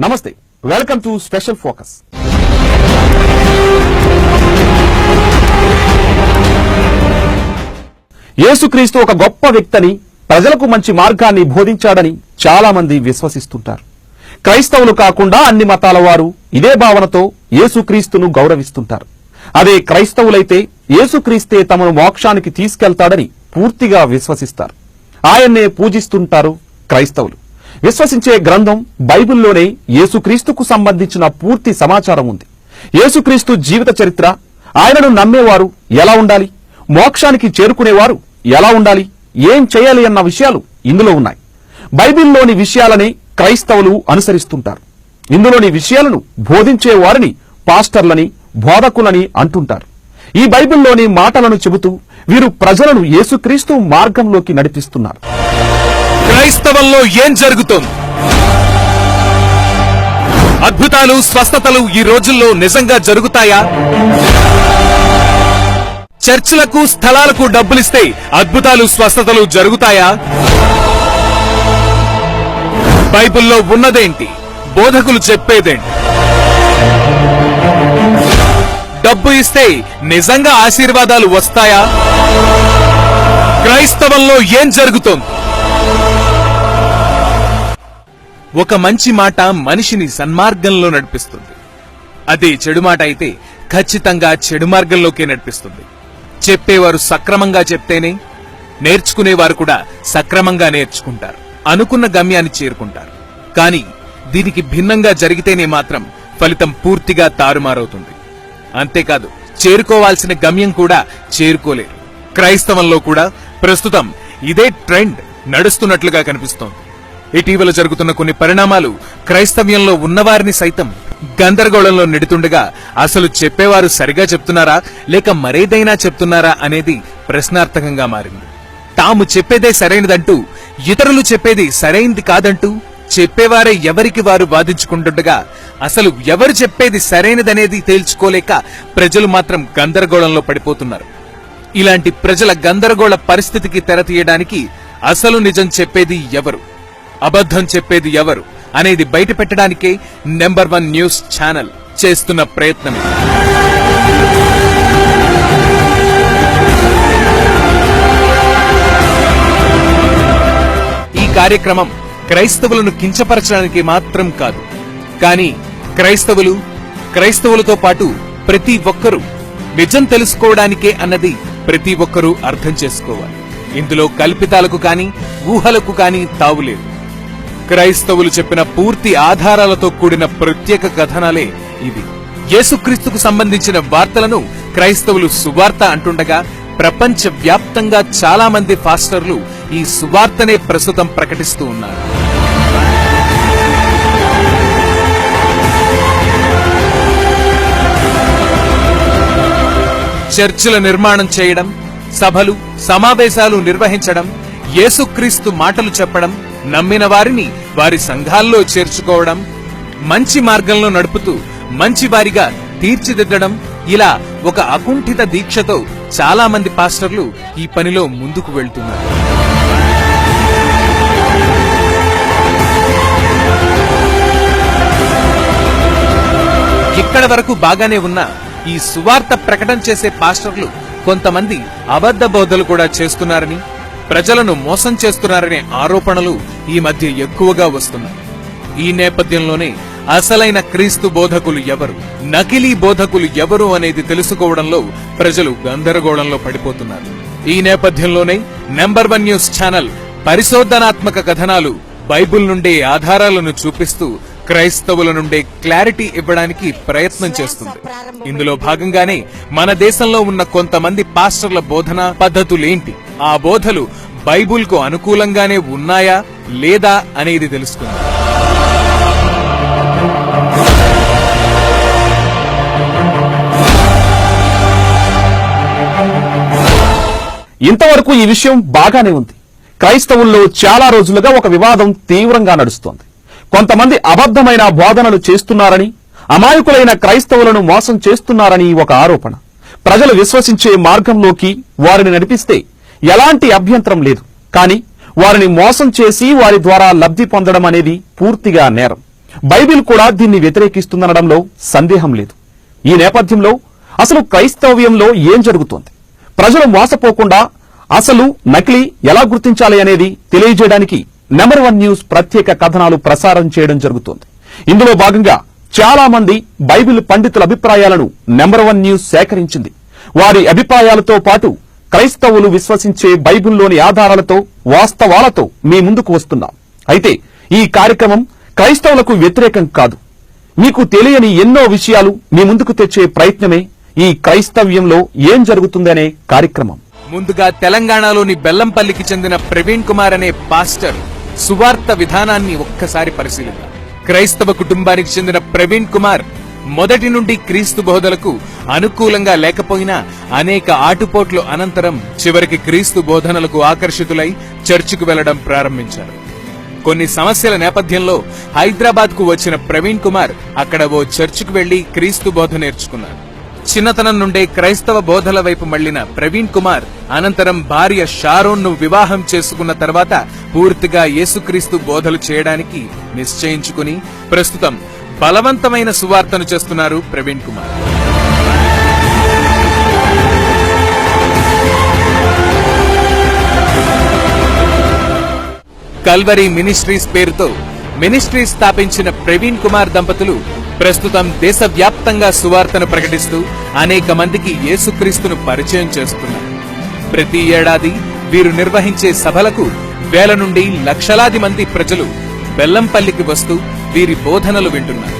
నమస్తే welcome to special focus. యేసుక్రీస్తు ఒక గొప్ప వ్యక్తిని ప్రజలకు మంచి మార్గాన్ని బోధించాడని చాలా మంది విశ్వసిస్తుంటారు. క్రైస్తవులు కాకుండా అన్ని మతాల వారు ఇదే భావనతో యేసుక్రీస్తును గౌరవిస్తుంటారు. అదే క్రైస్తవులైతే యేసుక్రీస్తే తమను మోక్షానికి తీసుకెళ్తాడని పూర్తిగా విశ్వసిస్తారు. ఆయన్నే పూజిస్తుంటారు క్రైస్తవులు. విశ్వసించే గ్రంథం బైబిల్లోనే యేసుక్రీస్తుకు సంబంధించిన పూర్తి సమాచారం ఉంది. యేసుక్రీస్తు జీవిత చరిత్ర ఆయనను నమ్మేవారు ఎలా ఉండాలి? మోక్షానికి చేరుకునేవారు ఎలా ఉండాలి? ఏం చేయాలి అన్న విషయాలు ఇందులో ఉన్నాయి. బైబిల్లోని విషయాలనే క్రైస్తవులు అనుసరిస్తుంటారు. ఇందులోని విషయాలను బోధించే వారిని పాస్టర్లని బోధకులని అంటుంటారు. ఈ బైబిల్లోని మాటలను చెబుతూ వీరు ప్రజలను యేసుక్రీస్తు మార్గంలోకి నడిపిస్తున్నారు. క్రైస్తవంలో ఏం జరుగుతోంది? అద్భుతాలు స్వస్థతలు ఈ రోజుల్లో నిజంగా జరుగుతాయా? చర్చిలకు స్థలాలకు డబ్బులిస్తే అద్భుతాలు స్వస్థతలు జరుగుతాయా? బైబిల్లో ఉన్నదేంటి? బోధకులు చెప్పేదేంటి? డబ్బు ఇస్తే నిజంగా ఆశీర్వాదాలు వస్తాయా? క్రైస్తవంలో ఏం జరుగుతోంది? ఒక మంచి మాట మనిషిని సన్మార్గంలో నడిపిస్తుంది. అదే చెడు మాట అయితే ఖచ్చితంగా చెడు మార్గంలోకే నడిపిస్తుంది. చెప్పేవారు సక్రమంగా చెప్తేనే నేర్చుకునేవారు కూడా సక్రమంగా నేర్చుకుంటారు. అనుకున్న గమ్యాన్ని చేరుకుంటారు. కానీ దీనికి భిన్నంగా జరిగితేనే మాత్రం ఫలితం పూర్తిగా తారుమారవుతుంది. అంతేకాదు చేరుకోవాల్సిన గమ్యం కూడా చేరుకోలేరు క్రైస్తవంలో కూడా ప్రస్తుతం ఇదే ట్రెండ్ నడుస్తున్నట్లుగా కనిపిస్తోంది. ఇటీవల జరుగుతున్న కొన్ని పరిణామాలు క్రైస్తవ్యంలో ఉన్నవారిని సైతం గందరగోళంలో నెడుతుండగా అసలు చెప్పేవారు సరిగా చెప్తున్నారా? లేక మరేదైనా చెప్తున్నారా అనేది ప్రశ్నార్థకంగా మారింది. తాము చెప్పేదే సరైనదంటూ ఇతరులు చెప్పేది సరైంది కాదంటూ చెప్పేవారే ఎవరికి వారు వాదించుకుంటుండగా అసలు ఎవరు చెప్పేది సరైనదనేది తేల్చుకోలేక ప్రజలు మాత్రం గందరగోళంలో పడిపోతున్నారు. ఇలాంటి ప్రజల గందరగోళ పరిస్థితికి తెరతీయడానికి అసలు నిజం చెప్పేది ఎవరు? అబద్ధం చెప్పేది ఎవరు అనేది బయట పెట్టడానికే నెంబర్ వన్ న్యూస్ ఛానల్ చేస్తున్న ప్రయత్నం. ఈ కార్యక్రమం క్రైస్తవులను కించపరచడానికి మాత్రం కాదు. కానీ క్రైస్తవులు క్రైస్తవులతో పాటు ప్రతి ఒక్కరూ నిజం తెలుసుకోవడానికే అన్నది ప్రతి ఒక్కరూ అర్థం చేసుకోవాలి. ఇందులో కల్పితాలకు కానీ ఊహలకు కానీ తావులేదు క్రైస్తవులు చెప్పిన పూర్తి ఆధారాలతో కూడిన ప్రత్యేక కథనాలే ఇవి. యేసుక్రీస్తుకు సంబంధించిన వార్తలను క్రైస్తవులు సువార్త అంటుండగా ప్రపంచ వ్యాప్తంగా చాలా మంది ఫాస్టర్లు ఈ సువార్తనే ప్రస్తుతం ప్రకటిస్తూ ఉన్నారు. చర్చిల నిర్మాణం చేయడం సభలు సమావేశాలు నిర్వహించడం యేసుక్రీస్తు మాటలు చెప్పడం నమ్మిన వారిని వారి సంఘాల్లో చేర్చుకోవడం మంచి మార్గంలో నడుపుతూ మంచి వారిగా తీర్చిదిద్దడం ఇలా ఒక అకుంఠిత దీక్షతో చాలా మంది పాస్టర్లు ఈ పనిలో ముందుకు వెళ్తున్నారు. ఇక్కడ వరకు బాగానే ఉన్న ఈ సువార్త ప్రకటన చేసే పాస్టర్లు కొంతమంది అబద్ధ బోధలు కూడా చేస్తున్నారని ప్రజలను మోసం చేస్తున్నారనే ఆరోపణలు ఈ మధ్య ఎక్కువగా వస్తున్నాయి. ఈ నేపథ్యంలోనే అసలైన క్రీస్తు బోధకులు ఎవరు నకిలీ బోధకులు ఎవరు అనేది తెలుసుకోవడంలో ప్రజలు గందరగోళంలో పడిపోతున్నారు. ఈ నేపథ్యంలోనే నెంబర్ వన్ న్యూస్ ఛానల్ పరిశోధనాత్మక కథనాలు బైబిల్ నుండే ఆధారాలను చూపిస్తూ క్రైస్తవుల నుండే క్లారిటీ ఇవ్వడానికి ప్రయత్నం చేస్తుంది. ఇందులో భాగంగానే మన దేశంలో ఉన్న కొంతమంది పాస్టర్ల బోధన పద్ధతులేంటి? ఆ బోధలు బైబుల్కు అనుకూలంగానే ఉన్నాయా లేదా అనేది తెలుసుకుందాం. ఇంతవరకు ఈ విషయం బాగానే ఉంది. క్రైస్తవుల్లో చాలా రోజులుగా ఒక వివాదం తీవ్రంగా నడుస్తోంది. కొంతమంది అబద్ధమైన బోధనలు చేస్తున్నారని అమాయకులైన క్రైస్తవులను మోసం చేస్తున్నారని ఒక ఆరోపణ. ప్రజలు విశ్వసించే మార్గంలోకి వారిని నడిపిస్తే ఎలాంటి అభ్యంతరం లేదు. కానీ వారిని మోసం చేసి వారి ద్వారా లబ్ధి పొందడం అనేది పూర్తిగా నేరం. బైబిల్ కూడా దీన్ని వ్యతిరేకిస్తుందనడంలో సందేహం లేదు. ఈ నేపథ్యంలో అసలు క్రైస్తవ్యంలో ఏం జరుగుతోంది? ప్రజలు మోసపోకుండా అసలు నకిలీ ఎలా గుర్తించాలి అనేది తెలియజేయడానికి నెంబర్ వన్ న్యూస్ ప్రత్యేక కథనాలు ప్రసారం చేయడం జరుగుతోంది. ఇందులో భాగంగా చాలా మంది బైబిల్ పండితుల అభిప్రాయాలను నెంబర్ వన్ న్యూస్ సేకరించింది. వారి అభిప్రాయాలతో పాటు క్రైస్తవులు విశ్వసించే బైబిల్లోని ఆధారాలతో వాస్తవాలతో మీ ముందుకు వస్తున్నాం. అయితే ఈ కార్యక్రమం క్రైస్తవులకు వ్యతిరేకం కాదు. మీకు తెలియని ఎన్నో విషయాలు మీ ముందుకు తెచ్చే ప్రయత్నమే ఈ క్రైస్తవ్యంలో ఏం జరుగుతుందనే కార్యక్రమం. ముందుగా తెలంగాణలోని బెల్లంపల్లికి చెందిన ప్రవీణ్ కుమార్ అనే పాస్టర్ సువార్త విధానాన్ని ఒక్కసారి పరిశీలిద్దాం. క్రైస్తవ కుటుంబానికి చెందిన ప్రవీణ్ కుమార్ మొదటి నుండి క్రీస్తు బోధలకు అనుకూలంగా లేకపోయినా అనేక ఆటుపోట్లు అనంతరం చివరికి క్రీస్తు బోధనలకు ఆకర్షితులై చర్చికు వెళ్ళడం ప్రారంభించారు. కొన్ని సమస్యల నేపథ్యంలో హైదరాబాద్కు వచ్చిన ప్రవీణ్ కుమార్ అక్కడ ఓ చర్చికి వెళ్ళి క్రీస్తు బోధ నేర్చుకున్నారు చిన్నతనం నుండే క్రైస్తవ బోధల వైపు మళ్ళిన ప్రవీణ్ కుమార్ అనంతరం భార్య షారోన్ను వివాహం చేసుకున్న తర్వాత పూర్తిగా యేసుక్రీస్తు బోధలు చేయడానికి నిశ్చయించుకుని ప్రస్తుతం బలవంతమైన సువార్తను చేస్తున్నారు ప్రవీణ్ కుమార్. కల్వరీ మినిస్ట్రీస్ పేరుతో మినిస్ట్రీ స్థాపించిన ప్రవీణ్ కుమార్ దంపతులు ప్రస్తుతం దేశవ్యాప్తంగా సువార్తను ప్రకటిస్తూ అనేక మందికి యేసుక్రీస్తును పరిచయం చేస్తున్నారు. ప్రతి ఏడాది వీరు నిర్వహించే సభలకు వేల నుండి లక్షలాది మంది ప్రజలు బెల్లంపల్లికి వస్తూ వీరి బోధనలు వింటున్నారు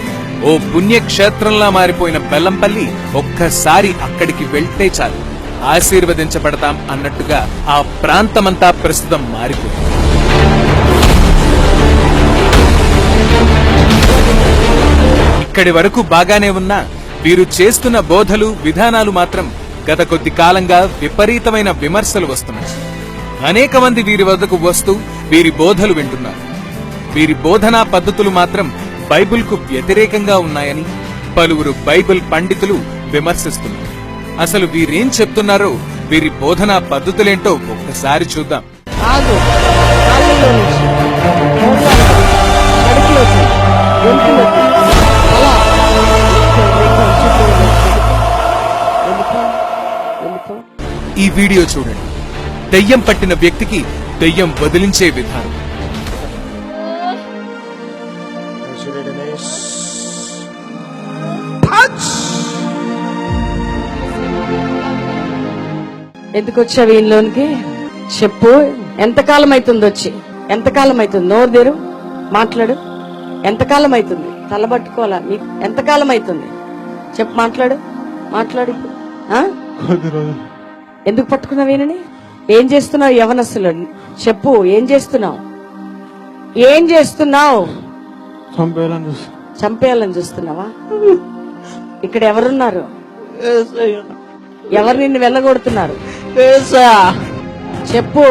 ఓ పుణ్యక్షేత్రంలా మారిపోయిన బెల్లంపల్లి ఒక్కసారి అక్కడికి వెళ్తే చాలు. ఆశీర్వదించబడతాం అన్నట్టుగా ఆ ప్రాంతమంతా ప్రస్తుతం మారిపోయింది. ఇక్కడి వరకు బాగానే ఉన్నా వీరు చేస్తున్న బోధలు విధానాలు మాత్రం గత కొద్ది కాలంగా విపరీతమైన విమర్శలు వస్తున్నాయి. అనేక మంది వీరి వద్దకు వస్తూ వీరి బోధలు వింటున్నారు. వీరి బోధనా పద్ధతులు మాత్రం బైబిల్కు వ్యతిరేకంగా ఉన్నాయని పలువురు బైబిల్ పండితులు విమర్శిస్తున్నారు. అసలు వీరేం చెప్తున్నారో వీరి బోధనా పద్ధతులేంటో ఒక్కసారి చూద్దాం. ఈ వీడియో చూడండి. దెయ్యం పట్టిన వ్యక్తికి దెయ్యం వదిలించే విధానం. ఎందుకు వచ్చావు ఈయనలోనికి చెప్పు. ఎంతకాలం అవుతుంది వచ్చి. ఎంతకాలం అవుతుంది నోరు తెరు. మాట్లాడు. ఎంతకాలం అవుతుంది తలబట్టుకోవాలా నీకు ఎంతకాలం అవుతుంది చెప్పు మాట్లాడు. మాట్లాడు? ఎందుకు పట్టుకున్నావు ఈయనని? ఏం చేస్తున్నావు యవనస్తులు? చెప్పు ఏం చేస్తున్నావు? ఏం చేస్తున్నావు? చంపేయాలని చూస్తా చంపేయాలని చూస్తున్నావా? ఇక్కడ ఎవరున్నారు? ఎవరు నిన్ను వెళ్ళగొడుతున్నారు చెప్పు.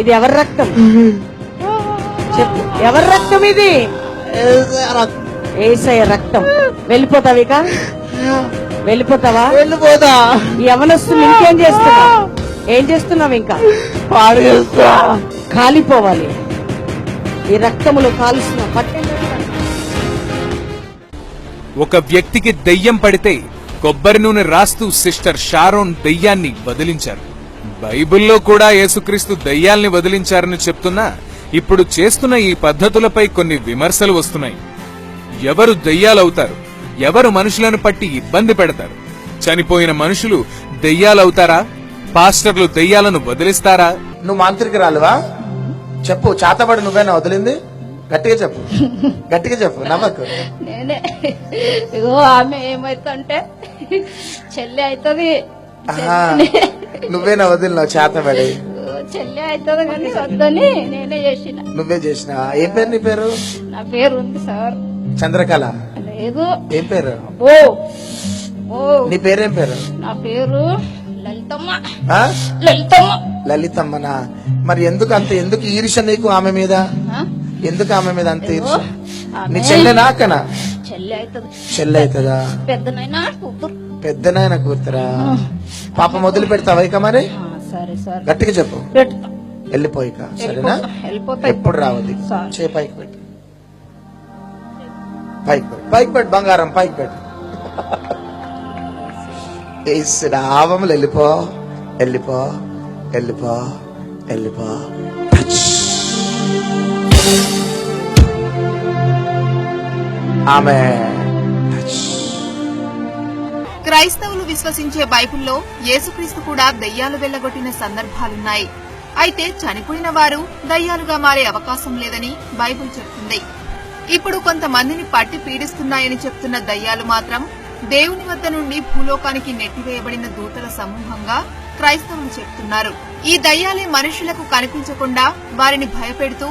ఇది ఎవరి రక్తం? చెప్పు. ఎవరి రక్తం ఇది? ఏసయ్య రక్తం. వెళ్ళిపోతావు ఇక? వెళ్ళిపోతావా? వెళ్ళిపోతా. యవనస్తులు ఇంకేం చేస్తున్నావు ఏం చేస్తున్నావు ఇంకా? పాడు చేస్తా. కాలిపోవాలి. ఈ రక్తములో కాలుస్తున్నావు ఒక వ్యక్తికి దెయ్యం పడితే కొబ్బరి నూనె రాస్తూ సిస్టర్ షారోన్ దెయ్యాన్ని వదిలించారు. బైబిల్లో కూడా యేసుక్రీస్తు దెయ్యాల్ని వదిలించారని చెప్తున్నా ఇప్పుడు చేస్తున్న ఈ పద్ధతులపై కొన్ని విమర్శలు వస్తున్నాయి. ఎవరు దెయ్యాలవుతారు? ఎవరు మనుషులను పట్టి ఇబ్బంది పెడతారు? చనిపోయిన మనుషులు దెయ్యాలవుతారా? పాస్టర్లు దెయ్యాలను వదిలిస్తారా? నువ్వు మాంత్రికురాలువా? చెప్పు చాతబడి నువ్వేనా వదిలింది? గట్టిగా చెప్పు. గట్టిగా చెప్పు నమ్మకు. నేనే. ఇగో ఆమె ఏమైతుంటే చెల్లి అవుతుంది నువ్వేనా వదిలినావు చేతబడి చెల్లి అవుతుంది కానీ వద్దని నేనే చేసిన. నువ్వే చేసిన. ఏం పేరు నీ పేరు? నా పేరు ఉంది సార్. చంద్రకళ. లేదు. ఏం పేరు? ఓ. ఓ. నీ పేరేం పేరు? నా పేరు లలితమ్మ? లలితమ్మ. లలితమ్మనా? మరి ఎందుకు అంత ఎందుకు ఈర్ష నీకు ఆమె మీద? ఎందుకు ఆమె మీద అంత ఈర్ష? నీ చెల్లి అవుతుంది. చెల్లె అవుతుందా? పెద్దనైనా కూతురు. పాపం వదిలి పెడతావా ఇక మరి? ఆ, సరే సార్. గట్టిగా చెప్పు. వెళ్ళిపోయిక సరేనా? ఎప్పుడు రావద్దు సరే. చేపైకి పెట్టు. పైకి పెట్టు. పైకి పెట్టు బంగారం పైకి పెట్టు. ఏసునామములు వెళ్ళిపో. వెళ్ళిపో వెళ్ళిపో వెళ్ళిపో. ఆమె. క్రైస్తవులు విశ్వసించే బైబిల్లో యేసుక్రీస్తు కూడా దయ్యాలు వెళ్ళగొట్టిన సందర్భాలున్నాయి. అయితే చనిపోయిన వారు దయ్యాలుగా మారే అవకాశం లేదని బైబిల్ చెప్తుంది. ఇప్పుడు కొంతమందిని పట్టి పీడిస్తున్నాయని చెప్తున్న దయ్యాలు మాత్రం దేవుని వద్ద నుండి భూలోకానికి నెట్టివేయబడిన దూతల సమూహంగా క్రైస్తవులు చెప్తున్నారు. ఈ దయ్యాలే మనుషులకు కనిపించకుండా వారిని భయపెడుతూ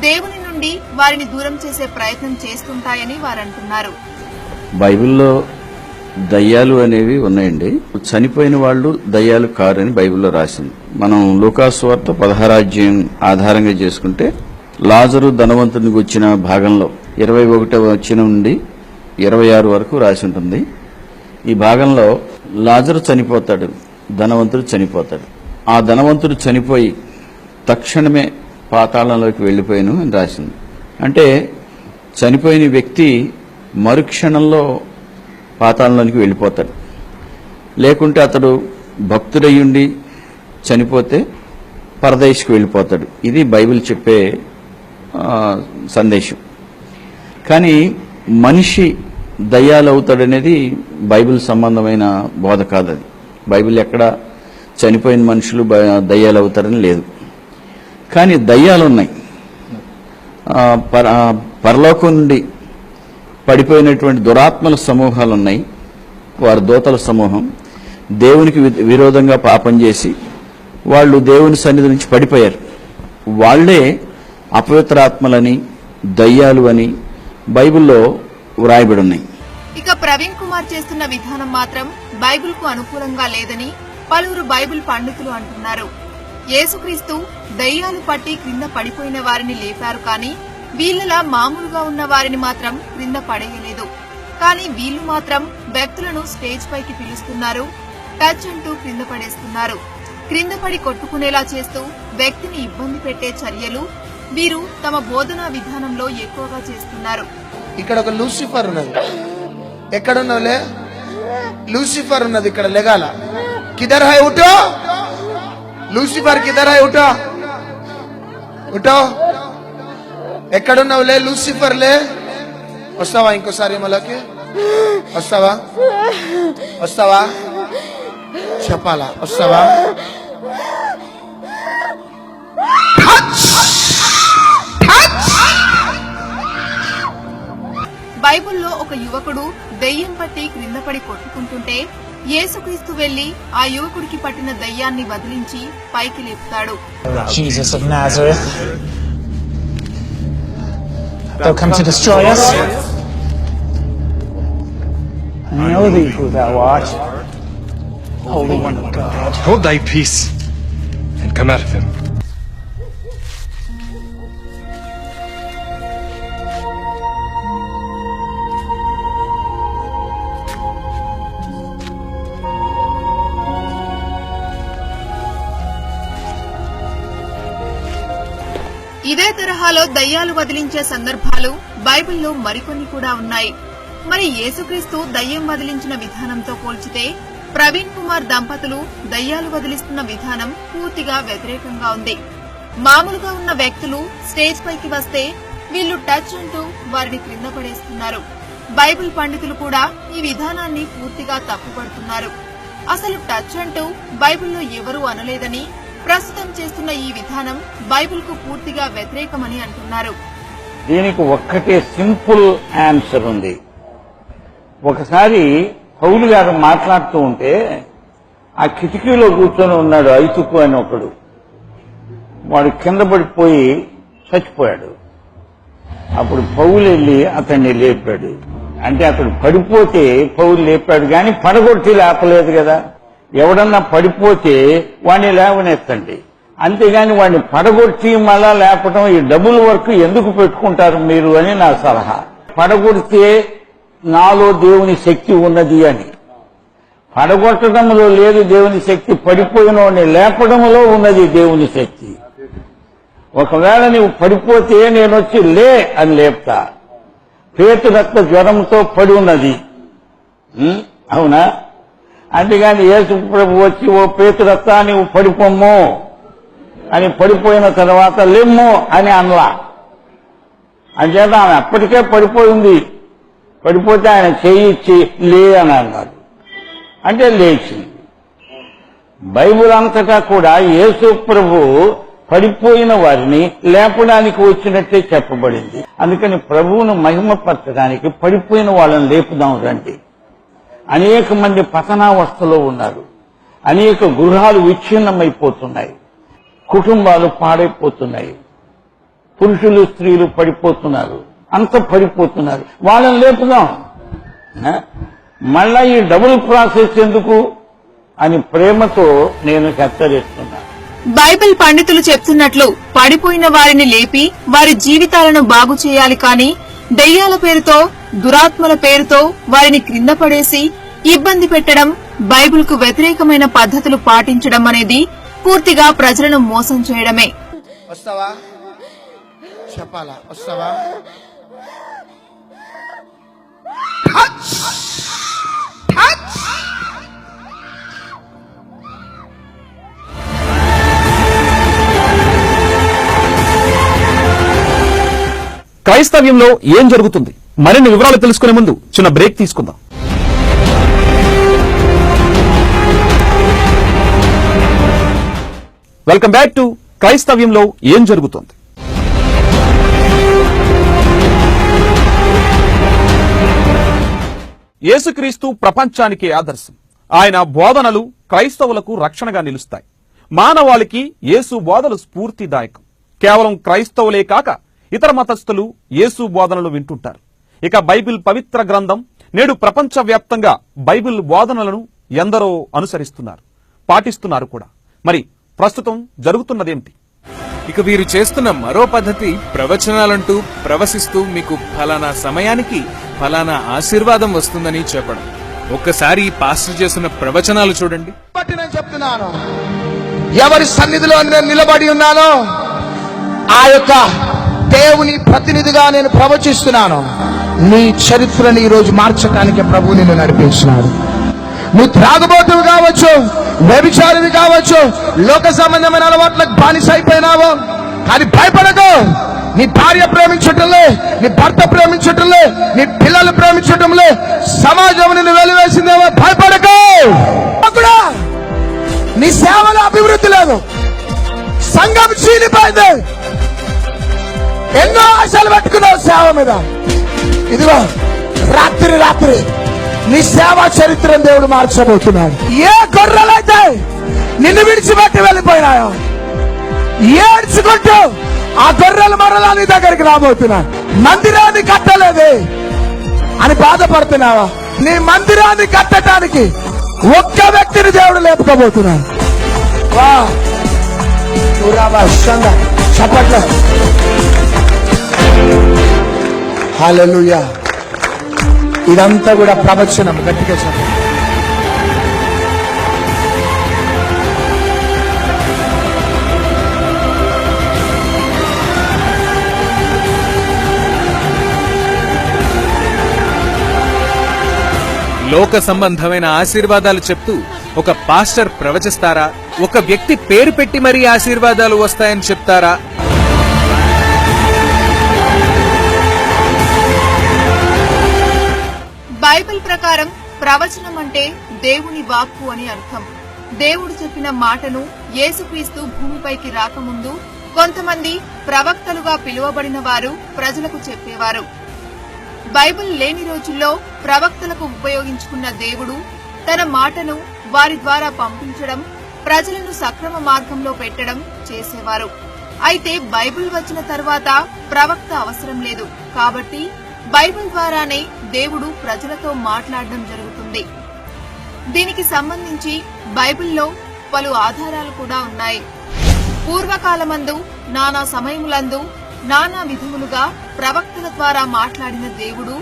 దేవుని నుండి వారిని దూరం చేసే ప్రయత్నం చేస్తుంటాయని వారు అంటున్నారు బైబిల్లో దయ్యాలు అనేవి ఉన్నాయండి. చనిపోయిన వాళ్ళు దయ్యాలు కారని బైబిల్లో రాసింది. మనం లోకాస్వార్త పదహారాజ్యం ఆధారంగా చేసుకుంటే లాజరు ధనవంతునికి వచ్చిన భాగంలో ఇరవై ఒకటవ వచ్చిన నుండి ఇరవై ఆరు వరకు రాసి ఉంటుంది. ఈ భాగంలో లాజరు చనిపోతాడు ధనవంతుడు చనిపోతాడు. ఆ ధనవంతుడు చనిపోయి తక్షణమే పాతాళంలోకి వెళ్ళిపోయాను అని రాసింది. అంటే చనిపోయిన వ్యక్తి మరుక్షణంలో పాతాళంలోనికి వెళ్ళిపోతాడు. లేకుంటే అతడు భక్తుడయ్యుండి చనిపోతే పరదేశ్కి వెళ్ళిపోతాడు. ఇది బైబిల్ చెప్పే సందేశం. కానీ మనిషి దయ్యాలు అవుతాడనేది బైబిల్ సంబంధమైన బోధ కాదు అది బైబిల్ ఎక్కడ చనిపోయిన మనుషులు బ- దయ్యాలు అవుతారని లేదు. కానీ దయ్యాలు ఉన్నాయి పర పరలోకం నుండి పడిపోయినటువంటి దురాత్మల సమూహాలు ఉన్నాయి వారి దోతల సమూహం. దేవునికి వి- విరోధంగా పాపం చేసి వాళ్ళు దేవుని సన్నిధి నుంచి పడిపోయారు. వాళ్ళే అపవిత్రాత్మలని దయ్యాలు అని బైబిల్లో వ్రాయబడి ఉన్నాయి ఇక ప్రవీణ్ కుమార్ చేస్తున్న విధానం మాత్రం బైబిల్కు అనుకూలంగా లేదని పలువురు బైబిల్ పండితులు అంటున్నారు. యేసుక్రీస్తు దయ్యాలు పట్టి క్రింద పడిపోయిన వారిని లేపారు కానీ వీళ్ళలా మామూలుగా ఉన్న వారిని మాత్రం క్రింద పడేయలేదు. కానీ వీళ్ళు మాత్రం వ్యక్తులను స్టేజ్ పైకి పిలుస్తున్నారు టచ్ అంటూ క్రింద పడేస్తున్నారు. క్రింద పడి కొట్టుకునేలా చేస్తూ వ్యక్తిని ఇబ్బంది పెట్టే చర్యలు వీరు తమ బోధనా విధానంలో ఎక్కువగా చేస్తున్నారు. ఇక్కడ ఒక లూసిఫర్ ఉన్నది. ఎక్కడున్నావులే లూసిఫర్ ఉన్నది ఇక్కడ లెగాల. కిదర్ హై ఉటో లూసిఫర్ కిధర హై ఉటో ఉఠో. ఎక్కడున్నావులే లూసిఫర్ లే వస్తావా ఇంకోసారి మళ్ళకి? వస్తావా? వస్తావా? చెప్పాలా? వస్తావా? బైబిల్లో ఒక యువకుడు దెయ్యం పట్టి క్రింద పడి కొట్టుకుంటుంటే యేసుక్రీస్తు వెళ్ళి ఆ యువకుడికి పట్టిన దయ్యాన్ని వదిలించి పైకి లేపుతాడు Jesus of Nazareth. Thou come to destroy us? Know thee who thou art, Holy One of God. Hold thy peace and come out of him. తరహాలో దయ్యాలు వదిలించే సందర్భాలు బైబిల్లో మరికొన్ని కూడా ఉన్నాయి. మరి యేసుక్రీస్తు దయ్యం వదిలించిన విధానంతో పోల్చితే ప్రవీణ్ కుమార్ దంపతులు దయ్యాలు వదిలిస్తున్న విధానం పూర్తిగా వ్యతిరేకంగా ఉంది. మామూలుగా ఉన్న వ్యక్తులు స్టేజ్ పైకి వస్తే వీళ్ళు టచ్ అంటూ వారిని క్రింద పడేస్తున్నారు. బైబిల్ పండితులు కూడా ఈ విధానాన్ని పూర్తిగా తప్పుపడుతున్నారు. అసలు టచ్ అంటూ బైబిల్లో ఎవరూ అనలేదని ప్రస్తుతం చేస్తున్న ఈ విధానం బైబిల్కు పూర్తిగా వ్యతిరేకమని అంటున్నారు. దీనికి ఒక్కటే సింపుల్ ఆన్సర్ ఉంది. ఒకసారి పౌలు గారు మాట్లాడుతూ ఉంటే ఆ కిటికీలో కూర్చొని ఉన్నాడు ఐతుకు అని ఒకడు. వాడు కింద పడిపోయి చచ్చిపోయాడు. అప్పుడు పౌలు వెళ్ళి అతన్ని లేపాడు. అంటే అతడు పడిపోతే పౌలు లేపాడు కానీ పడగొట్టి లేపలేదు కదా. ఎవడన్నా పడిపోతే వాడిని లేవనెత్తండి. అంతేగాని వాడిని పడగొట్టి మళ్ళా లేపడం ఈ డబుల్ వర్క్ ఎందుకు పెట్టుకుంటారు మీరు అని నా సలహా. పడగొడితే నాలో దేవుని శక్తి ఉన్నది అని. పడగొట్టడంలో లేదు దేవుని శక్తి పడిపోయిన వాడిని లేపడంలో ఉన్నది దేవుని శక్తి. ఒకవేళ నువ్వు పడిపోతే నేను వచ్చి లే అని లేపుతా. పేతు రక్త జ్వరంతో పడి ఉన్నది. అవునా? అంతేగాని యేసు ప్రభు వచ్చి ఓ పేతు రక్త పడిపోమ్ము. అని పడిపోయిన తర్వాత లెమ్ము అని అనలా. అంచేత ఆమె అప్పటికే పడిపోయింది. పడిపోతే ఆయన చేయి ఇచ్చి లే అని అన్నారు అంటే లేచింది. బైబిల్ అంతటా కూడా యేసు ప్రభు పడిపోయిన వారిని లేపడానికి వచ్చినట్టే చెప్పబడింది. అందుకని ప్రభువును మహిమపరచడానికి పడిపోయిన వాళ్ళని లేపుదాం రండి. అనేక మంది పతనావస్థలో ఉన్నారు. అనేక గృహాలు విచ్ఛిన్నమైపోతున్నాయి. కుటుంబాలు పాడైపోతున్నాయి. పురుషులు స్త్రీలు పడిపోతున్నారు. అంత పడిపోతున్నారు. వాళ్ళని లేపుదాం. మళ్ళా ఈ డబుల్ ప్రాసెస్ ఎందుకు అని ప్రేమతో నేను హెచ్చరిస్తున్నా. బైబిల్ పండితులు చెప్తున్నట్లు పడిపోయిన వారిని లేపి వారి జీవితాలను బాగు చేయాలి కానీ దెయ్యాల పేరుతో దురాత్మల పేరుతో వారిని క్రింద పడేసి ఇబ్బంది పెట్టడం బైబిల్కు వ్యతిరేకమైన పద్ధతులు పాటించడం అనేది పూర్తిగా ప్రజలను మోసం చేయడమే. వస్తావా? చెప్పాలా? వస్తావా? క్రైస్తవ్యంలో ఏం జరుగుతుంది? మరిన్ని వివరాలు తెలుసుకునే ముందు చిన్న బ్రేక్ తీసుకుందాం. వెల్కమ్ బ్యాక్ టు క్రైస్తవ్యంలో ఏం జరుగుతోంది? యేసుక్రీస్తు ప్రపంచానికి ఆదర్శం. ఆయన బోధనలు క్రైస్తవులకు రక్షణగా నిలుస్తాయి. మానవాళికి యేసు బోధలు స్ఫూర్తిదాయకం. కేవలం క్రైస్తవులే కాక ఇతర మతస్థులు యేసు బోధనలు వింటుంటారు. ఇక బైబిల్ పవిత్ర గ్రంథం నేడు ప్రపంచవ్యాప్తంగా బైబిల్ బోధనలను ఎందరో అనుసరిస్తున్నారు పాటిస్తున్నారు కూడా. మరి ప్రస్తుతం జరుగుతున్నదేమిటి? ఇక వీరు చేస్తున్న మరో పద్ధతి ప్రవచనాలంటూ ప్రవశిస్తూ మీకు ఫలానా సమయానికి ఫలానా ఆశీర్వాదం వస్తుందని చెప్పడం. ఒక్కసారి ఈ పాస్టర్ చేస్తున్న ప్రవచనాలు చూడండి. బట్టి నేను చెప్తున్నాను. ఎవరి సన్నిధిలో నేను నిలబడి ఉన్నానో ఆ యొక్క దేవుని ప్రతినిధిగా నేను ప్రవచిస్తున్నాను. నీ చరిత్రని ఈ రోజు మార్చడానికి ప్రభు నిన్ను నడిపించినాడు. నువ్వు త్రాగబోతువు కావచ్చు వ్యభిచారివి కావచ్చు లోక సంబంధమైన అలవాట్లకు బానిస అయిపోయినావు కానీ భయపడకు. నీ భార్య ప్రేమించటంలో నీ భర్త ప్రేమించటంలే నీ పిల్లలు ప్రేమించటంలో సమాజం నిన్ను వెలివేసిందేమో. భయపడకు. కూడా నీ సేవలో అభివృద్ధి లేదు. సంఘం చీలిపోయింది. ఎన్నో ఆశలు పెట్టుకున్నావు సేవ మీద. ఇదిగో రాత్రి రాత్రి నీ సేవా చరిత్రను దేవుడు మార్చబోతున్నాడు. ఏ గొర్రెలైతే నిన్ను విడిచిపెట్టి వెళ్ళిపోయినాయో ఏడ్చుకుంటూ ఆ గొర్రెలు మరలా నీ దగ్గరికి రాబోతున్నాడు మందిరాన్ని కట్టలేదే అని బాధపడుతున్నావా? నీ మందిరాన్ని కట్టడానికి ఒక్క వ్యక్తిని దేవుడు లేపుకోబోతున్నాడు. వా. నువ్వు చప్పట్లో. ఇదంతా కూడా ప్రవచనం గట్టిగా చెప్పండి. లోక సంబంధమైన ఆశీర్వాదాలు చెప్తూ ఒక పాస్టర్ ప్రవచిస్తారా? ఒక వ్యక్తి పేరు పెట్టి మరీ ఆశీర్వాదాలు వస్తాయని చెప్తారా? బైబిల్ ప్రకారం ప్రవచనం అంటే దేవుని వాక్కు అని అర్థం. దేవుడు చెప్పిన మాటను యేసుక్రీస్తు భూమిపైకి రాకముందు కొంతమంది ప్రవక్తలుగా పిలువబడిన వారు ప్రజలకు చెప్పేవారు. బైబిల్ లేని రోజుల్లో ప్రవక్తలకు ఉపయోగించుకున్న దేవుడు తన మాటను వారి ద్వారా పంపించడం ప్రజలను సక్రమ మార్గంలో పెట్టడం చేసేవారు. అయితే బైబిల్ వచ్చిన తర్వాత ప్రవక్త అవసరం లేదు. కాబట్టి బైబిల్ ద్వారానే దేవుడు ప్రజలతో మాట్లాడడం జరుగుతుంది. దీనికి సంబంధించి బైబిల్లో పలు ఆధారాలు కూడా ఉన్నాయి. పూర్వకాలమందు నానా సమయములందు నానా విధములుగా ప్రవక్తల ద్వారా మాట్లాడిన దేవుడు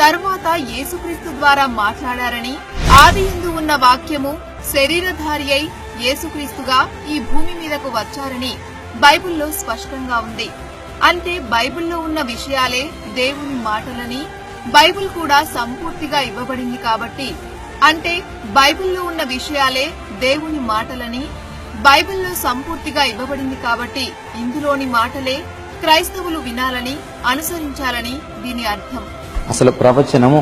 తరువాత యేసుక్రీస్తు ద్వారా మాట్లాడారని ఆది యందు ఉన్న వాక్యము శరీరధారి అయి యేసుక్రీస్తుగా ఈ భూమి మీదకు వచ్చారని బైబిల్లో స్పష్టంగా ఉంది. అంటే బైబిల్లో ఉన్న విషయాలే దేవుని మాటలని. బైబిల్ కూడా సంపూర్తిగా ఇవ్వబడింది కాబట్టి అంటే బైబిల్లో ఉన్న విషయాలే దేవుని మాటలని. బైబిల్లో సంపూర్తిగా ఇవ్వబడింది కాబట్టి ఇందులోని మాటలే క్రైస్తవులు వినాలని అనుసరించాలని దీని అర్థం. అసలు ప్రవచనము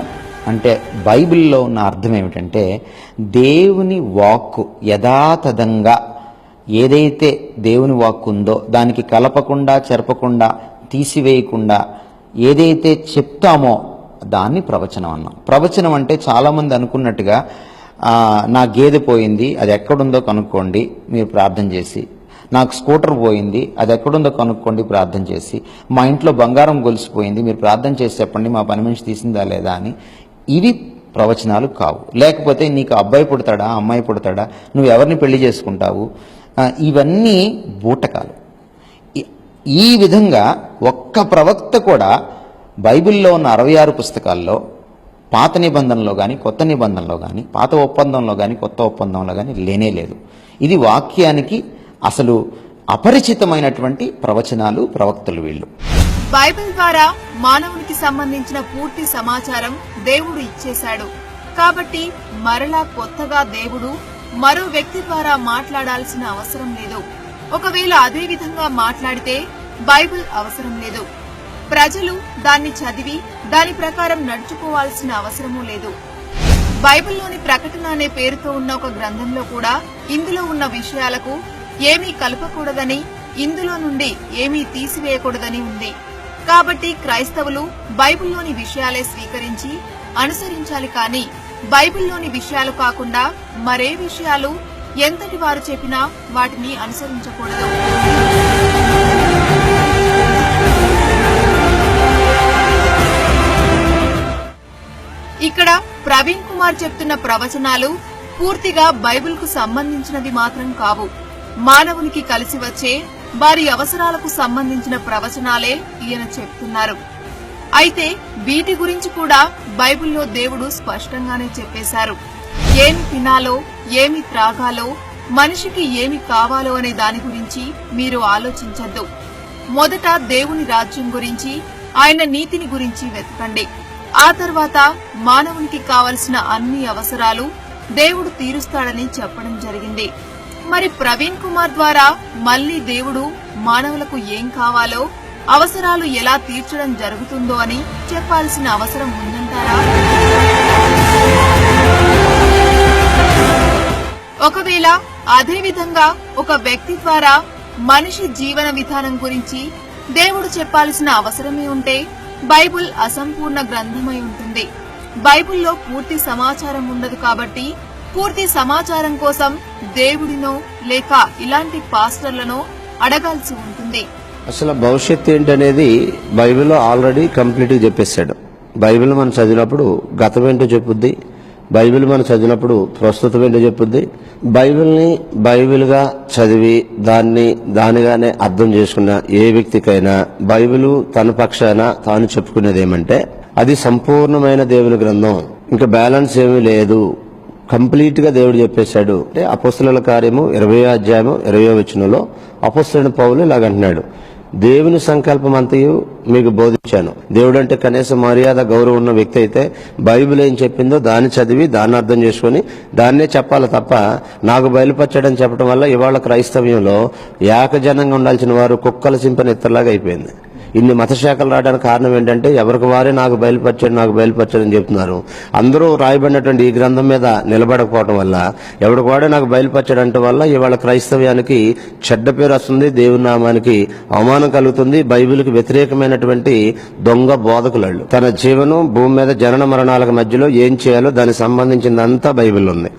అంటే బైబిల్లో ఉన్న అర్థం ఏమిటంటే దేవుని వాక్కు యథాతథంగా ఏదైతే దేవుని వాక్కు ఉందో దానికి కలపకుండా చెరపకుండా తీసివేయకుండా ఏదైతే చెప్తామో దాన్ని ప్రవచనం అన్నాం. ప్రవచనం అంటే చాలామంది అనుకున్నట్టుగా నా గేదె పోయింది అది ఎక్కడుందో కనుక్కోండి మీరు ప్రార్థన చేసి. నాకు స్కూటర్ పోయింది అది ఎక్కడుందో కనుక్కోండి ప్రార్థన చేసి. మా ఇంట్లో బంగారం గొలిసిపోయింది మీరు ప్రార్థన చేసి చెప్పండి మా పని మనిషి తీసిందా లేదా అని. ఇవి ప్రవచనాలు కావు. లేకపోతే నీకు అబ్బాయి పుడతాడా అమ్మాయి పుడతాడా నువ్వు ఎవరిని పెళ్ళి చేసుకుంటావు? ఇవన్నీ బూటకాలు. ఈ- విధంగా ఒక్క ప్రవక్త కూడా బైబిల్లో ఉన్న అరవై ఆరు పుస్తకాల్లో పాత నిబంధనలో కానీ కొత్త నిబంధనలో కానీ పాత ఒప్పందంలో కానీ కొత్త ఒప్పందంలో కానీ లేనే లేదు. ఇది వాక్యానికి అసలు అపరిచితమైనటువంటి ప్రవచనాలు ప్రవక్తలు వీళ్ళు. బైబిల్ ద్వారా మానవునికి సంబంధించిన పూర్తి సమాచారం దేవుడు ఇచ్చేశాడు. కాబట్టి మరలా కొత్తగా దేవుడు మరో వ్యక్తి ద్వారా మాట్లాడాల్సిన అవసరం లేదు. ఒకవేళ అదే విధంగా మాట్లాడితే బైబిల్ అవసరం లేదు. ప్రజలు దాన్ని చదివి దాని ప్రకారం నడుచుకోవాల్సిన అవసరమూ లేదు. బైబిల్లోని ప్రకటన అనే పేరుతో ఉన్న ఒక గ్రంథంలో కూడా ఇందులో ఉన్న విషయాలకు ఏమీ కలపకూడదని ఇందులో నుండి ఏమీ తీసివేయకూడదని ఉంది. కాబట్టి క్రైస్తవులు బైబిల్లోని విషయాలే స్వీకరించి అనుసరించాలి కానీ బైబిల్లోని విషయాలు కాకుండా మరే విషయాలు ఎంతటి వారు చెప్పినా వాటిని అనుసరించకూడదు. ఇక్కడ ప్రవీణ్ కుమార్ చెప్తున్న ప్రవచనాలు పూర్తిగా బైబిల్కు సంబంధించినది సంబంధించినవి మాత్రం కావు. మానవునికి కలిసి వచ్చే వారి అవసరాలకు సంబంధించిన ప్రవచనాలే ఈయన చెప్తున్నారు. అయితే వీటి గురించి కూడా బైబిల్లో దేవుడు స్పష్టంగానే చెప్పేశారు. ఏమి తినాలో ఏమి త్రాగాలో మనిషికి ఏమి కావాలో అనే దాని గురించి మీరు ఆలోచించద్దు. మొదట దేవుని రాజ్యం గురించి ఆయన నీతిని గురించి వెతకండి. ఆ తర్వాత మానవునికి కావలసిన అన్ని అవసరాలు దేవుడు తీరుస్తాడని చెప్పడం జరిగింది. మరి ప్రవీణ్ కుమార్ ద్వారా మళ్ళీ దేవుడు మానవులకు ఏం కావాలో అవసరాలు ఎలా తీర్చడం జరుగుతుందో అని చెప్పాల్సిన అవసరం ఉందంటారా? ఒకవేళ అదేవిధంగా ఒక వ్యక్తి ద్వారా మనిషి జీవన విధానం గురించి దేవుడు చెప్పాల్సిన అవసరమే ఉంటే బైబుల్ అసంపూర్ణ గ్రంథమై ఉంటుంది. బైబుల్లో పూర్తి సమాచారం ఉండదు కాబట్టి పూర్తి సమాచారం కోసం దేవుడినో లేక ఇలాంటి పాస్టర్లను అడగాల్సి ఉంటుంది. అసలు భవిష్యత్తు ఏంటనేది బైబిల్లో ఆల్రెడీ కంప్లీట్గా చెప్పేశాడు. బైబిల్ మనం చదివినప్పుడు గతం ఏంటో చెప్పుద్ది బైబిల్ మనం చదివినప్పుడు ప్రస్తుతం ఏంటో చెప్పుద్ది. బైబిల్ని బైబిల్గా చదివి దాన్ని దానిగానే అర్థం చేసుకున్న ఏ వ్యక్తికైనా బైబిల్ తన పక్షాన తాను చెప్పుకునేది ఏమంటే అది సంపూర్ణమైన దేవుని గ్రంథం. ఇంకా బ్యాలెన్స్ ఏమీ లేదు. కంప్లీట్గా దేవుడు చెప్పేశాడు. అంటే అపస్తుల కార్యము ఇరవై అధ్యాయము ఇరవయో వచనంలో అపస్తులైన పౌలు ఇలాగంటున్నాడు దేవుని సంకల్పం అంతయు మీకు బోధించాను. దేవుడు అంటే మర్యాద గౌరవం ఉన్న వ్యక్తి అయితే బైబిల్ ఏం చెప్పిందో దాన్ని చదివి దాన్ని అర్థం చేసుకొని దాన్నే చెప్పాలి తప్ప నాకు బయలుపరచడం చెప్పడం వల్ల ఇవాళ క్రైస్తవ్యంలో ఏకజనంగా ఉండాల్సిన వారు కుక్కల సింపని ఇతరులాగా అయిపోయింది. ఇన్ని మత శాఖలు రావడానికి కారణం ఏంటంటే ఎవరికి వారే నాకు బయలుపరచండి నాకు బయలుపరచండి అని చెప్తున్నారు. అందరూ రాయబడినటువంటి ఈ గ్రంథం మీద నిలబడకపోవడం వల్ల ఎవరికి వాడే నాకు బయలుపరచడం వల్ల ఇవాళ క్రైస్తవ్యానికి చెడ్డ పేరు వస్తుంది దేవుని నామానికి అవమానం కలుగుతుంది బైబిల్కి వ్యతిరేకమైనటువంటి దొంగ బోధకులు తన జీవనం భూమి మీద జనన మరణాలకు మధ్యలో ఏం చేయాలో దానికి సంబంధించిందంతా బైబిల్ ఉంది.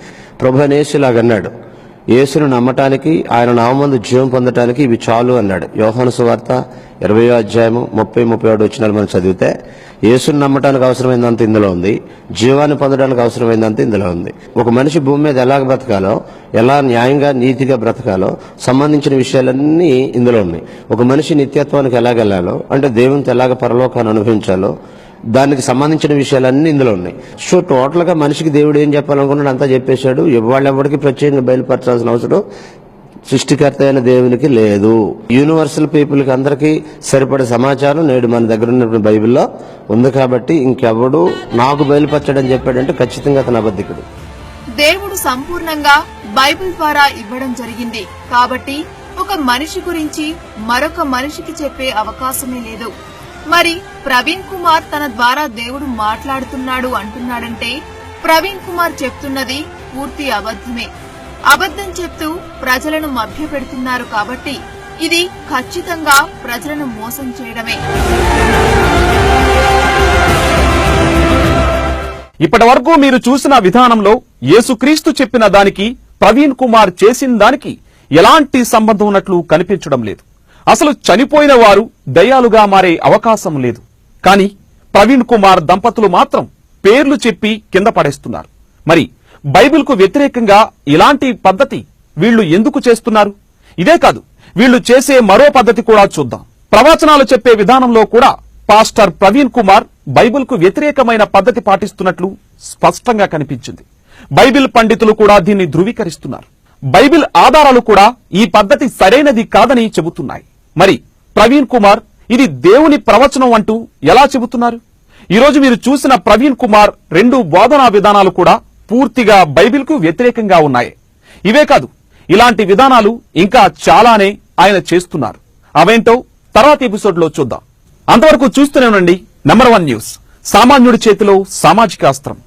ప్రభు అనేసులాగన్నాడు. యేసును నమ్మటానికి ఆయన నామందు జీవం పొందటానికి ఇవి చాలు అన్నాడు. యోహాను సువార్త ఇరవై అధ్యాయము ముప్పై ముప్పై ఏడు వచ్చినాలు మనం చదివితే యేసును నమ్మటానికి అవసరమైనంత ఇందులో ఉంది. జీవాన్ని పొందడానికి అవసరమైనంత ఇందులో ఉంది. ఒక మనిషి భూమి మీద ఎలా బ్రతకాలో ఎలా న్యాయంగా నీతిగా బ్రతకాలో సంబంధించిన విషయాలన్నీ ఇందులో ఉన్నాయి. ఒక మనిషి నిత్యత్వానికి ఎలాగెళ్ళాలో అంటే దేవునితో ఎలాగ పరలోకాన్ని అనుభవించాలో దానికి సంబంధించిన విషయాలన్నీ ఇందులో ఉన్నాయి. సో టోటల్గా మనిషికి దేవుడు ఏం చెప్పాలనుకున్నాడు అంతా చెప్పేశాడు. వాళ్ళెవరికి ప్రత్యేకంగా బయలుపరచాల్సిన అవసరం? సృష్టికర్త అయిన దేవునికి లేదు. యూనివర్సల్ పీపుల్కి అందరికీ సరిపడే సమాచారం నేడు మన దగ్గర ఉన్నటువంటి బైబిల్లో ఉంది కాబట్టి ఇంకెవడు నాకు బయలుపరచడని చెప్పాడంటే ఖచ్చితంగా అతను అబద్ధికుడు. దేవుడు సంపూర్ణంగా బైబిల్ ద్వారా ఇవ్వడం జరిగింది. కాబట్టి ఒక మనిషి గురించి మరొక మనిషికి చెప్పే అవకాశమే లేదు. మరి ప్రవీణ్ కుమార్ తన ద్వారా దేవుడు మాట్లాడుతున్నాడు అంటున్నాడంటే ప్రవీణ్ కుమార్ చెప్తున్నది పూర్తి అబద్ధమే. అబద్ధం చెప్తూ ప్రజలను మభ్యపెడుతున్నారు కాబట్టి ఇది ఖచ్చితంగా ప్రజలను మోసం చేయడమే. ఇప్పటి వరకు మీరు చూసిన విధానంలో యేసుక్రీస్తు చెప్పిన దానికి ప్రవీణ్ కుమార్ చేసిన దానికి ఎలాంటి సంబంధం ఉన్నట్లు కనిపించడం లేదు. అసలు చనిపోయిన వారు దయాలుగా మారే అవకాశం లేదు. కానీ ప్రవీణ్ కుమార్ దంపతులు మాత్రం పేర్లు చెప్పి కింద పడేస్తున్నారు. మరి బైబిల్కు వ్యతిరేకంగా ఇలాంటి పద్ధతి వీళ్ళు ఎందుకు చేస్తున్నారు? ఇదే కాదు వీళ్ళు చేసే మరో పద్ధతి కూడా చూద్దాం. ప్రవచనాలు చెప్పే విధానంలో కూడా పాస్టర్ ప్రవీణ్ కుమార్ బైబిల్కు వ్యతిరేకమైన పద్ధతి పాటిస్తున్నట్లు స్పష్టంగా కనిపించింది. బైబిల్ పండితులు కూడా దీన్ని ధృవీకరిస్తున్నారు. బైబిల్ ఆధారాలు కూడా ఈ పద్ధతి సరైనది కాదని చెబుతున్నాయి. మరి ప్రవీణ్ కుమార్ ఇది దేవుని ప్రవచనం అంటూ ఎలా చెబుతున్నారు? ఈరోజు మీరు చూసిన ప్రవీణ్ కుమార్ రెండు బోధనా విధానాలు కూడా పూర్తిగా బైబిల్కు వ్యతిరేకంగా ఉన్నాయి. ఇవే కాదు ఇలాంటి విధానాలు ఇంకా చాలానే ఆయన చేస్తున్నారు. అవేంటో తర్వాత ఎపిసోడ్లో చూద్దాం. అంతవరకు చూస్తూనే ఉండండి. నెంబర్ వన్ న్యూస్ సామాన్యుడి చేతిలో సామాజిక అస్త్రం.